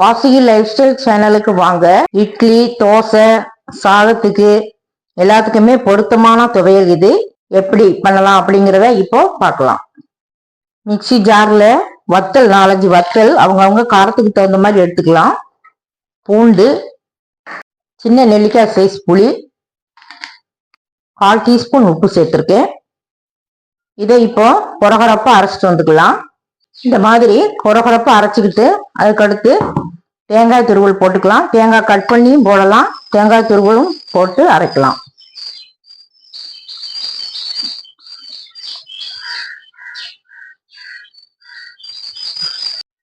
Vasuki life style சேனலுக்கு வாங்க. இட்லி தோசை சாதத்துக்கு எல்லாத்துக்குமே பொருத்தமான துவையல் இது. எப்படி பண்ணலாம் அப்படிங்கிறத இப்போ பார்க்கலாம். மிக்ஸி ஜாரில் வத்தல் நாலஞ்சு வத்தல் அவங்கவுங்க காரத்துக்கு தகுந்த மாதிரி எடுத்துக்கலாம். பூண்டு சின்ன நெல்லிக்காய் சைஸ் புளி கால் டீஸ்பூன் உப்பு சேர்த்துருக்கேன். இதை இப்போ புறகரப்பாக அரைச்சிட்டு வந்துக்கலாம். இந்த மாதிரி கொரகரப்பா அரைச்சிக்கிட்டு அதுக்கடுத்து தேங்காய் துருவல் போட்டுக்கலாம். தேங்காய் கட் பண்ணியும் போடலாம். தேங்காய் துருவலும் போட்டு அரைக்கலாம்.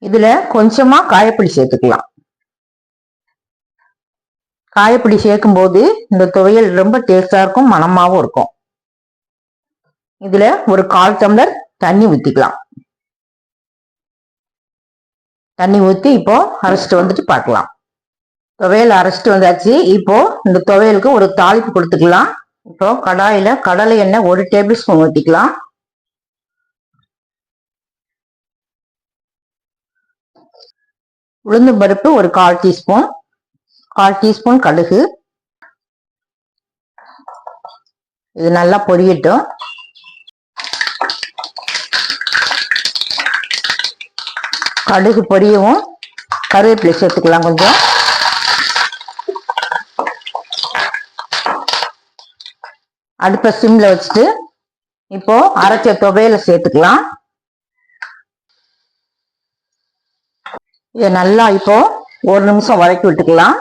இதுல கொஞ்சமா காயப்பிடி சேர்த்துக்கலாம். காயப்பிடி சேர்க்கும் போது இந்த துவையல் ரொம்ப டேஸ்டா இருக்கும் மணமாவும் இருக்கும். இதுல ஒரு கால் டம்ளர் தண்ணி ஊத்திக்கலாம். தண்ணி ஊற்றி இப்போ அரைச்சிட்டு வந்துட்டு பார்க்கலாம். துவையல் அரைச்சிட்டு வந்தாச்சு. இப்போ இந்த துவையலுக்கு ஒரு தாளிப்பு கொடுத்துக்கலாம். இப்போ கடாயில கடலை எண்ணெய் ஒரு டேபிள் ஸ்பூன் ஊற்றிக்கலாம் உளுந்து பருப்பு ஒரு கால் டீஸ்பூன். கால் டீஸ்பூன் கடுகு. இது நல்லா பொரியட்டும். கடுகு பொரியவும் கருவேப்பிலை சேர்த்துக்கலாம் கொஞ்சம். அடுப்பை சிம்ல வச்சுட்டு இப்போ அரைச்ச துவையில சேர்த்துக்கலாம். இதை நல்லா இப்போ ஒரு நிமிஷம் வதக்கி விட்டுக்கலாம்.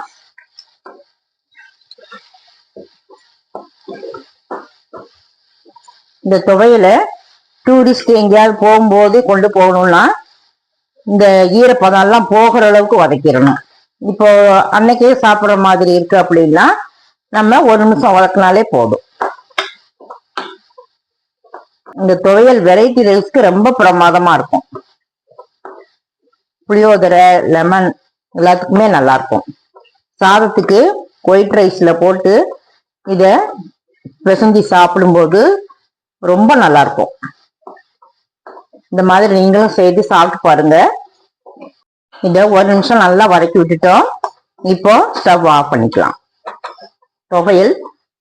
இந்த துவையில டூரிஸ்ட் எங்கேயாவது போகும்போது கொண்டு போகணும்னா இந்த ஈரப்பதம் எல்லாம் போகிற அளவுக்கு வதக்கிடணும். இப்போ அன்னைக்கே சாப்பிட்ற மாதிரி இருக்கு அப்படின்னா நம்ம ஒரு நிமிஷம் வதக்கினாலே போதும். இந்த துவையல் வெரைட்டி ரைஸ்க்கு ரொம்ப பிரமாதமா இருக்கும். புளியோதரை லெமன் எல்லாத்துக்குமே நல்லா இருக்கும். சாதத்துக்கு ஒயிட் ரைஸ்ல போட்டு இத பிசைஞ்சு சாப்பிடும்போது ரொம்ப நல்லா இருக்கும். இந்த மாதிரி நீங்களும் செய்து சாப்பிட்டு பாருங்க. இதை ஒரு நிமிஷம் நல்லா வதக்கி விட்டுட்டோம். இப்போ ஸ்டவ் ஆஃப் பண்ணிக்கலாம். துவையல்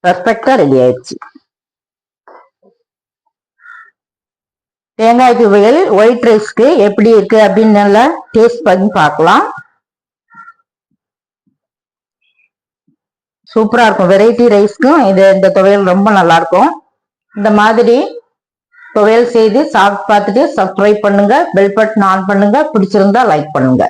பெர்ஃபெக்டா ரெடி ஆயிடுச்சு. தேங்காய் துவையல் ஒயிட் ரைஸ்க்கு எப்படி இருக்கு அப்படின்னு நல்லா டேஸ்ட் பண்ணி பார்க்கலாம். சூப்பரா இருக்கும். வெரைட்டி ரைஸ்க்கும் இது இந்த துவையல் ரொம்ப நல்லா இருக்கும். இந்த மாதிரி துவையல் செய்து சாப்பிட்டு பார்த்துட்டு சப்ஸ்கிரைப் பண்ணுங்க பெல் பட்டன் ஆன் பண்ணுங்க பிடிச்சிருந்தா லைக் பண்ணுங்க.